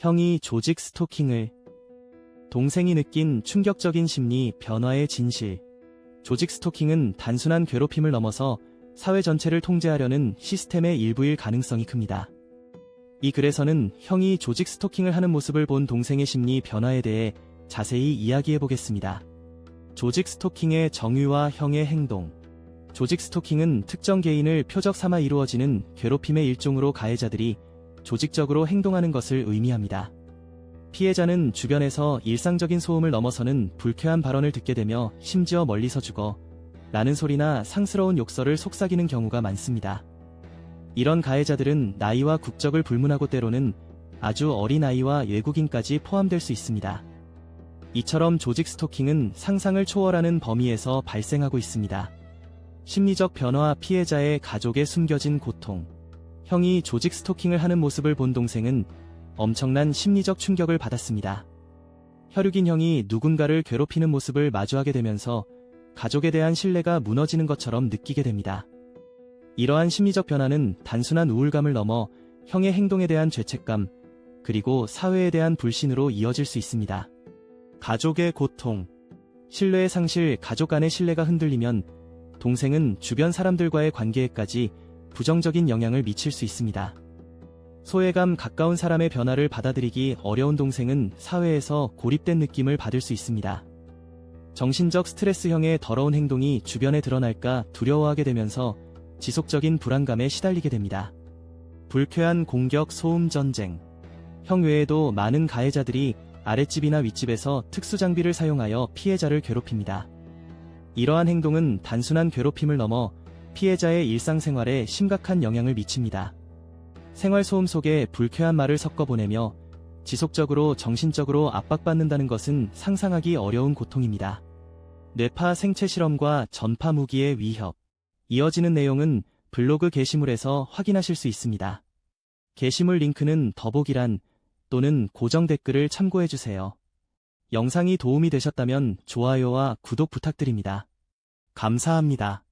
형이 조직 스토킹을 동생이 느낀 충격적인 심리 변화의 진실 조직 스토킹은 단순한 괴롭힘을 넘어서 사회 전체를 통제하려는 시스템의 일부일 가능성이 큽니다. 이 글에서는 형이 조직 스토킹을 하는 모습을 본 동생의 심리 변화에 대해 자세히 이야기해 보겠습니다. 조직 스토킹의 정의와 형의 행동 조직 스토킹은 특정 개인을 표적 삼아 이루어지는 괴롭힘의 일종으로 가해자들이 조직적으로 행동하는 것을 의미합니다. 피해자는 주변에서 일상적인 소음을 넘어서는 불쾌한 발언을 듣게 되며 심지어 멀리서 죽어 라는 소리나 상스러운 욕설을 속삭이는 경우가 많습니다. 이런 가해자들은 나이와 국적을 불문하고 때로는 아주 어린 아이와 외국인까지 포함될 수 있습니다. 이처럼 조직 스토킹은 상상을 초월하는 범위에서 발생하고 있습니다. 심리적 변화와 피해자의 가족에 숨겨진 고통. 형이 조직 스토킹을 하는 모습을 본 동생은 엄청난 심리적 충격을 받았습니다. 혈육인 형이 누군가를 괴롭히는 모습을 마주하게 되면서 가족에 대한 신뢰가 무너지는 것처럼 느끼게 됩니다. 이러한 심리적 변화는 단순한 우울감을 넘어 형의 행동에 대한 죄책감, 그리고 사회에 대한 불신으로 이어질 수 있습니다. 가족의 고통, 신뢰의 상실, 가족 간의 신뢰가 흔들리면 동생은 주변 사람들과의 관계에까지 부정적인 영향을 미칠 수 있습니다. 소외감 가까운 사람의 변화를 받아들이기 어려운 동생은 사회에서 고립된 느낌을 받을 수 있습니다. 정신적 스트레스형의 더러운 행동이 주변에 드러날까 두려워하게 되면서 지속적인 불안감에 시달리게 됩니다. 불쾌한 공격 소음 전쟁. 형 외에도 많은 가해자들이 아랫집이나 윗집에서 특수장비를 사용하여 피해자를 괴롭힙니다. 이러한 행동은 단순한 괴롭힘을 넘어 피해자의 일상생활에 심각한 영향을 미칩니다. 생활소음 속에 불쾌한 말을 섞어 보내며 지속적으로 정신적으로 압박받는다는 것은 상상하기 어려운 고통입니다. 뇌파 생체 실험과 전파 무기의 위협. 이어지는 내용은 블로그 게시물에서 확인하실 수 있습니다. 게시물 링크는 더보기란 또는 고정 댓글을 참고해주세요. 영상이 도움이 되셨다면 좋아요와 구독 부탁드립니다. 감사합니다.